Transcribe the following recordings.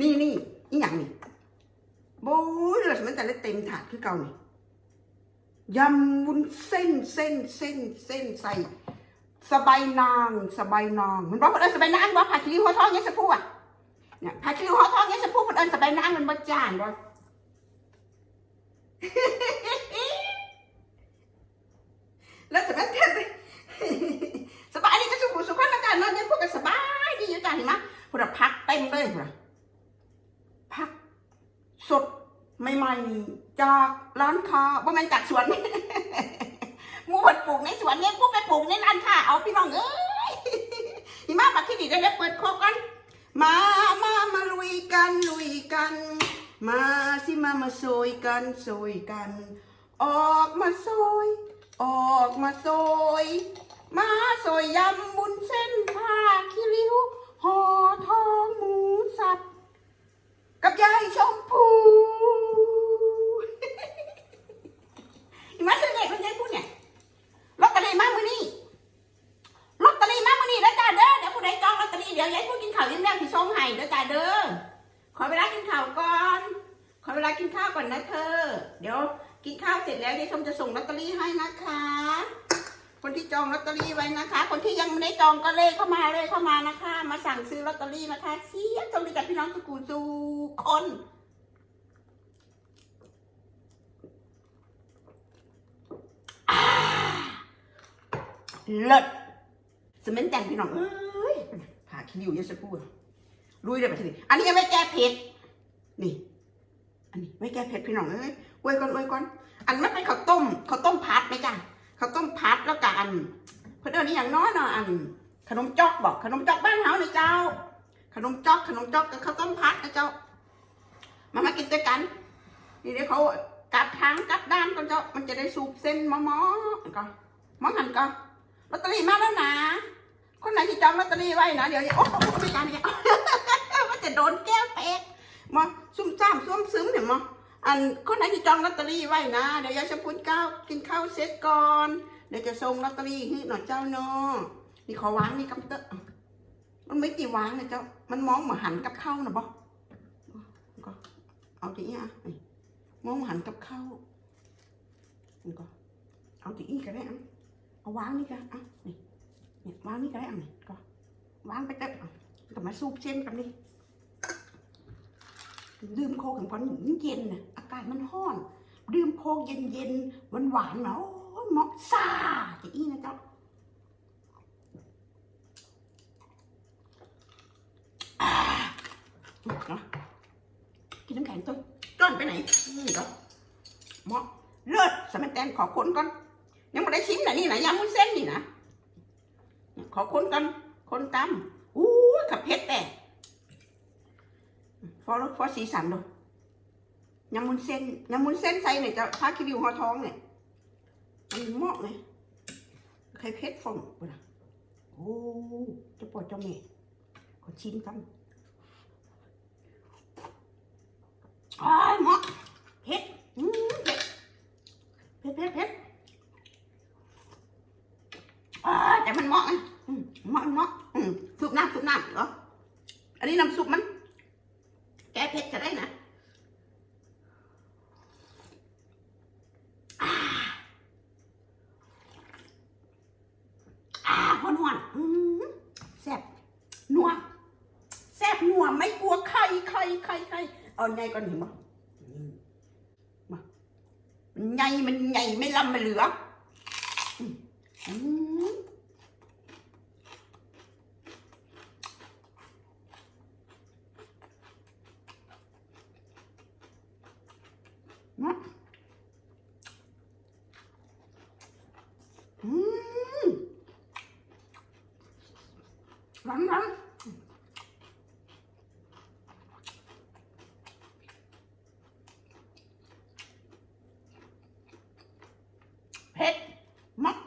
นี่นี่อีหยังนี่โบ้ยเราสมัยแต่ละเต็มถาดคือเก่านี่ยำวุ้นเส้นเส้นเส้นเส้นใส่ สบายนางสบายนางมันบอกว่าเออสบายนางบอกผัดชีวหัวทองเงี้ยสักพูดอะเนี่ยผัดชีวหัวทองเงี้ยสักพู่มันเออสบายนางมันบดจานบอกแล้วสบายเต้นสบายนี่ก็สุขสุขภาพร่กานเนี่ยพวกก็สบายดีอยู่จ้าเห็นไหมพวกเราพักเต็มเลยพุทธ จากร้านค้าว่ามันจากสวนมูบดปลูกในสวนเนี่ยพวกไปปลูกในร้านค้าเอาพี่น้องเอ้ยหิมะมาที่ดีได้แล้เปิดโคกกันมามามาลุยกันลุยกัน มาสิมามาโซยกันโซยกัน ออกมาโซยออกมาโซยมาโซยยำบุญเส้นผ้าคิริ้วห่อทองหมูสับ กับยายชมพู อีมาซื้อเนี่ยคนยายพูดเนี่ยลอตเตอรี่มามือนี่ลอตเตอรี่มามือนี่แล้วจ้าเด้อเดี๋ยวผู้ใดจองลอตเตอรี่เดี๋ยวยายพูดกินข้าวยิ้มแย้มที่ชงให้เด้อจ้าเด้อขอเวลากินข้าวก่อน ขอเวลา กินข้าวก่อนนะเธอ เดี๋ยวกินข้าวเสร็จแล้วยายชมจะส่งลอตเตอรี่ให้นะคะ คนที่จองลอตเตอรี่ไว้นะคะ คนที่ยังไม่ได้จองก็เลขเข้ามาเลยเข้ามานะคะ มาสั่งซื้อลอตเตอรี่นะคะเสียตรงนี้กับพี่น้องสกูซูคนเลิศสเมนแต่งพี่น้องเอ้ยผ่าคิวเยอะสักครู่ลุยเลยไปทีนี้อันนี้ยังไม่แก้เผ็ดนี่ อันนี้ไม่แก้เผ็ดพี่น้องเอ้ยอวยก่อนอวยก่อน อันมันเป็นข้าวต้มข้าวต้มพัดไหมจ้ะข้าวต้มพัดแล้วก็อันเพื่อนเอิ้นนี่อย่างน้อยเนาะอัน ขนมจอกบอกขนมจอกบ้านเฮาเนี่ยเจ้า ขนมจอกขนมจอกกับข้าวต้มพัดนะเจ้า มามากินด้วยกัน นี่เดี๋ยวเขากัดทางกัดด้านก่อนเจ้า มันจะได้สูบเส้นมอมอก่อนมอหันก่อนลอตเตอรี่มาแล้วนะ คนไหนที่จองลอตเตอรี่ไว้นะเดี๋ยวโอ้โหไม่การเนี่ยมันจะโดนแกวแตกมาซุ่มซ่ามซุ่ มซึมเนี่ยมาอันคนไหนที่จองลอตเตอรี่ไว้นะเดี๋ยวยายชมพูก้าวกินข้าวเสร็จก่อนเดี๋ยวจะส่งลอตเตอรี่ให้หน่อยเจ้าเนาะนี่ขอวางนี่กับเตอะมันไม่ตีวางนะเจ้ามันมองเหมือนหันกับเข้านะบ่ก็เอาทีนี้อะมองหมอนหันกับเข้านี่ก็เอาทีนี้ก็ได้อะเอาวางนี่ก็อะนี่นี่วางนี่ก็ได้อะนี่ก็วางไปเตอะอะก็มาสูบเส้นกันนี่ ดื่มโคกถึงก่อนเย็นน่ะอากาศมันร้อนดื่มโคกเย็นๆหวานหวานๆนะโอ้ยเหมาะซาจะอีนะเจ้าอ่าเนาะกินน้ำแข็งตัวจ้อนไปไหนนี่ก็เหมาะเลิศสมัยแตนขอคนก่อนยังไม่ได้ชิมนะนี่นะยำมุ้นเส้นนี่นะขอคนก่อนคนตำอู้ยขับเพชรแต่ ฟอรฟอสีสันดูยำมุนเส้นยำมุนเส้นใส่เนี่ยจะพาคิดิวหัวท้องเนี่ยมันเหมาะเลยใครเพชรฟองปุ่นอะโอ้เจะปวดเจ้าแม่ขอชิมกันอ้ายเหมาะเผ็ดอืมเผ็ดเผ็ดเผ็ดเผ็ดอ่าแต่มันเหมาะไงอืมเหมาะเหมาะอืมซุปน้ำซุปน้ำเหรออันนี้น้ำซุปมัน แก้เผ็ดจะได้นะ อ่าหอนหอนๆอืมแซ่บนัวแซ่บนัวไม่กลัวใคร ใครใครใครเอาไงก่อนเห็นมั้มามันใหญ่มันใหญ่ไม่ลำไม่เหลืออืมอืมอืมอืม ร้อนร้อน เผ็ดมาก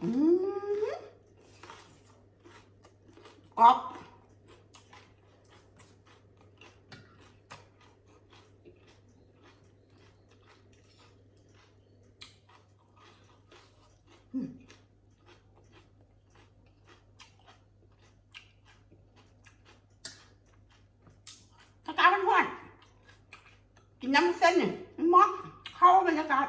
อืมกรอบ อากาศมันร้อนกินน้ำ เส้นเนี่ยมันมอกเข้าบรรยากาศ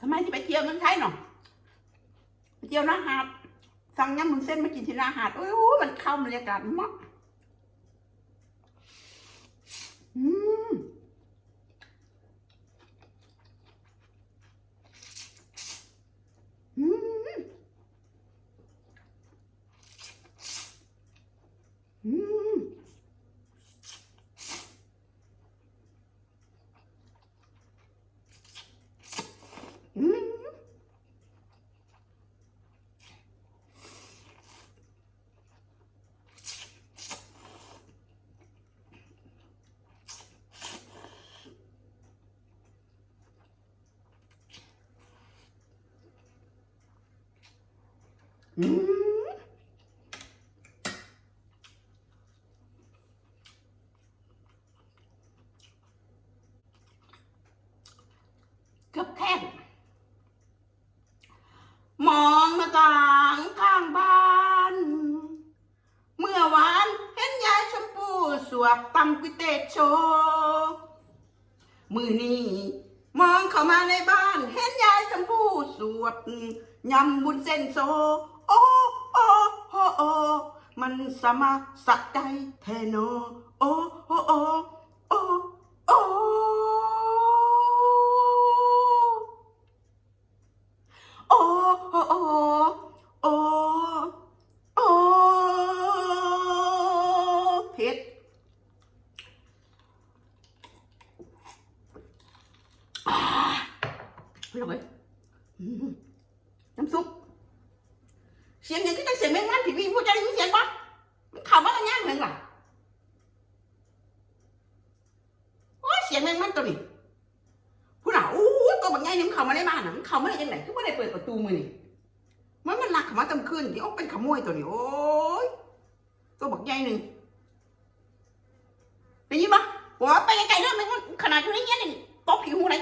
ทำไมที่ไปเที่ยวเมืองไทยเนาะไปเที่ยวหน้าหาด สั่งยำมุนเส้นมากินที่หน้าหาดโอ้ยโอ้ยมันเข้าบรรยากาศมากอืมอืมอืมอืม อืม เกือบแข้งมองหน้าต่างข้างบ้าน เมื่อวานเห็นยายชมพู่สวบตำกุเตโช มือนี้มองเข้ามาในบ้าน เห็นยายชมพู่สวบยำบุญเส้นโซ โอ้โอ้โอ้โอ้มันสมาสักใจแทโนโอโอโอ้โอ้โอ้โอ้โอ้โอ้โอ้โอ้เผ็ดอ่าไม่ลงเลยอืมน้ำซุป เสียงย่างที่จะเสียงแมงมันผีวีพูดจะได้ยินเสียงปะมันเข้ามาแล้วย่างเหมือนกันโอ้ยเสียงแมงมันตัวนี้ผู้หน่าอู้ตัวบางใหญ่นี่มันเข้ามาในบ้านน่ะมันเข้ามาได้ยังไงคือไม่ได้เปิดประตูมือนี่มันมันหลักเข้ามาตำคืนที่โอ้เป็นขโมยตัวนี้โอ้ยตัวบักใหญ่หนึ่งได้ยินปะว่าไปไกลๆเรื่องแมงมันขนาดอยู่ในเงี้ยนี่ตบผิวหูไหน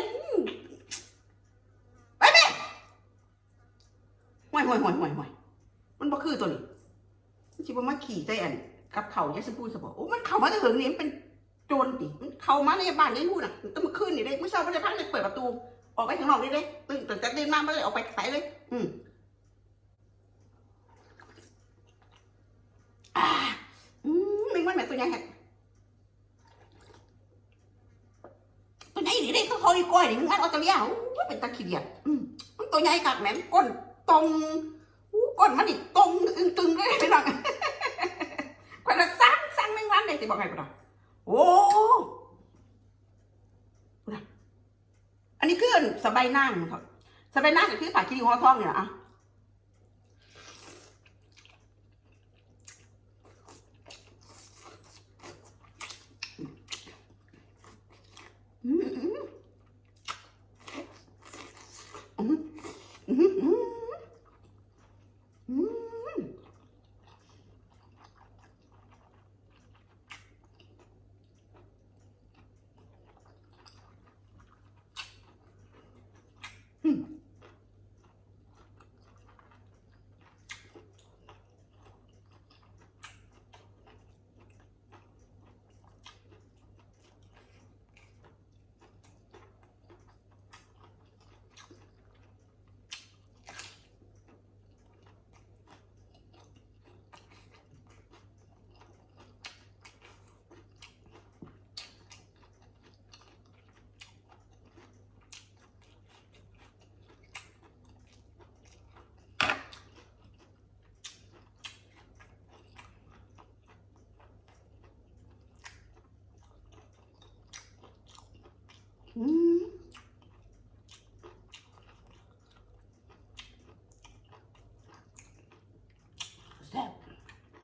ไปไปห่วยห่วยห่วยห่วยห่วย มันบ่คือตัวนี้มันสิบ่มาขี่ใส่อันกับเขายาสพูสบอกโอ้มันเข้ามาแต่เหิงนี่มันเป็นโจรติมันเข้ามาในบ้านในนู่นน่ะต้องมาขึ้นนี่เลยเมื่อเช้าไม่ได้พักเลยเปิดประตู ออกไปข้างนอกนี่เลยตื่นแต่จะตื่นมาไม่เลยออกไปใส่เลย อืมอ่าอืมแมงมันแบบตัวใหญ่แฮะตัวใหญ่นี่เลยเขาคอยก้อยนี่มันอันออสเตรเลียโอ้ยเป็นตะขี้เดียดอืมมันตัวใหญ่กัดแหมมก้นตรง ก้นมันนี่ตรงอึงตึงเลยพี่น้องคนละสั่งสั่งแมงวันเลยสิบอกให้พี่น้องโอ้อันนี้คือสบายนั่งครับสบายนั่งก็คือผักขี้ริ้วหัวทองเนี่ยอะ